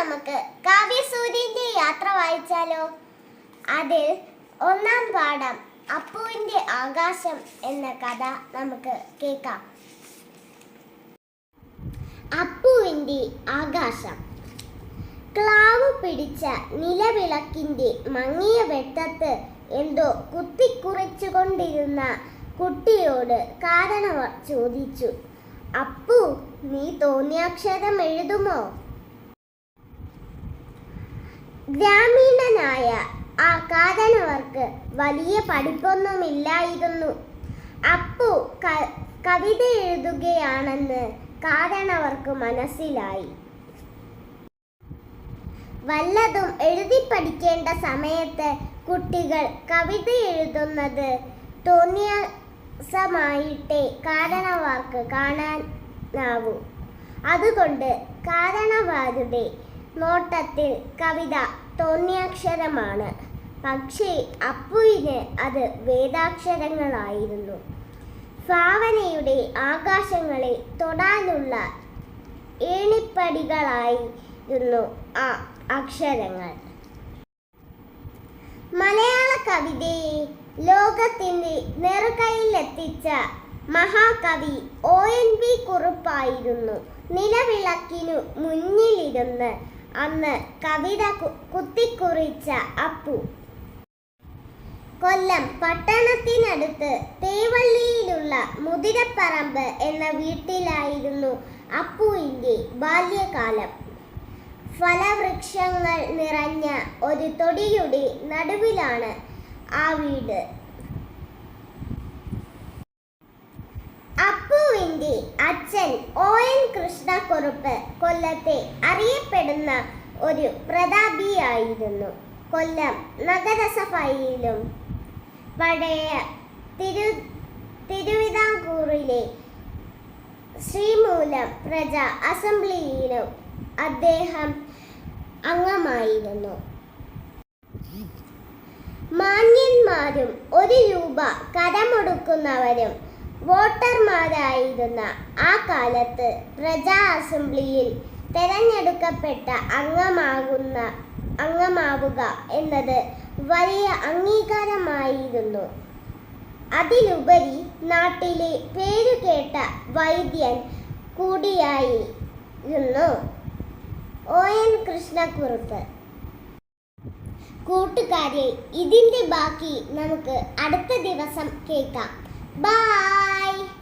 നമുക്ക് കാവ്യസൂര്യന്റെ യാത്ര വായിച്ചാലോ? അതിൽ ഒന്നാം പാഠം അപ്പുവിന്റെ ആകാശം എന്ന കഥ നമുക്ക് കേൾക്കാം. അപ്പുവിന്റെ ആകാശം. ക്ലാവ് പിടിച്ച നിലവിളക്കിന്റെ മങ്ങിയ വെട്ടത്ത് എന്തോ കുത്തിക്കുറിച്ചുകൊണ്ടിരുന്ന കുട്ടിയോട് കാരണവർ ചോദിച്ചു അപ്പു നീ തോന്നിയാക്ഷരം എഴുതുമോ? ഗ്രാമീണനായ ആ കാതനവർക്ക് വലിയ പഠിപ്പൊന്നുമില്ലായിരുന്നു. അപ്പു കവിത എഴുതുകയാണെന്ന് കാതനവർക്ക് മനസ്സിലായി. വല്ലതും എഴുതി പഠിക്കേണ്ട സമയത്ത് കുട്ടികൾ കവിത എഴുതുന്നത് തോന്നിയസമായിട്ടേ കാരണവാർക്ക് കാണാനാവൂ. അതുകൊണ്ട് കാരണവരുടെ നോട്ടത്തിൽ കവിത തോന്നിയാക്ഷരമാണ്. പക്ഷേ അപ്പുവിന് അത് വേദാക്ഷരങ്ങളായിരുന്നു. ഭാവനയുടെ ആകാശങ്ങളെ തൊടാനുള്ള ഏണിപ്പടികളായിരുന്നു ആ അക്ഷരങ്ങൾ. മലയാള കവിതയെ ലോകത്തിന്റെ നെറുകയിലെത്തിച്ച മഹാകവി ഒ എൻ വി കുറുപ്പായിരുന്നു. നിലവിളക്കിനു മുന്നിലിരുന്ന് അന്ന് കവിത കുത്തിക്കുറിച്ച അപ്പു. കൊല്ലം പട്ടണത്തിനടുത്ത് തേവള്ളിയിലുള്ള മുതിരപ്പറമ്പ് എന്ന വീട്ടിലായിരുന്നു അപ്പുവിന്റെ ബാല്യകാലം. ഫലവൃക്ഷങ്ങൾ നിറഞ്ഞ ഒരു തൊടിയുടെ നടുവിലാണ് ആ വീട്. അപ്പുവിന്റെ അച്ഛൻ ഒ എൻ കൃഷ്ണക്കുറുപ്പ് കൊല്ലത്തെ അറിയപ്പെടുന്ന ഒരു പ്രതാപിയായിരുന്നു. കൊല്ലം നഗരസഭയിലും പഴയ തിരു തിരുവിതാംകൂറിലെ ശ്രീമൂലം പ്രജ അസംബ്ലിയിലും അദ്ദേഹം അംഗമായിരുന്നു. മാന്യന്മാരും ഒരു രൂപ കരമൊടുക്കുന്നവരും വോട്ടർമാരായിരുന്ന ആ കാലത്ത് പ്രജാ അസംബ്ലിയിൽ തെരഞ്ഞെടുക്കപ്പെട്ട അംഗമാകുന്ന അംഗമാവുക എന്നത് വലിയ അംഗീകാരമായിരുന്നു. അതിലുപരി നാട്ടിലെ പേരുകേട്ട വൈദ്യൻ കൂടിയായിരുന്നു ഒ. എൻ. കൃഷ്ണക്കുറുപ്പ്. കൂട്ടുകാരെ ഇതിന്റെ ബാക്കി നമുക്ക് അടുത്ത ദിവസം കേൾക്കാം. Bye.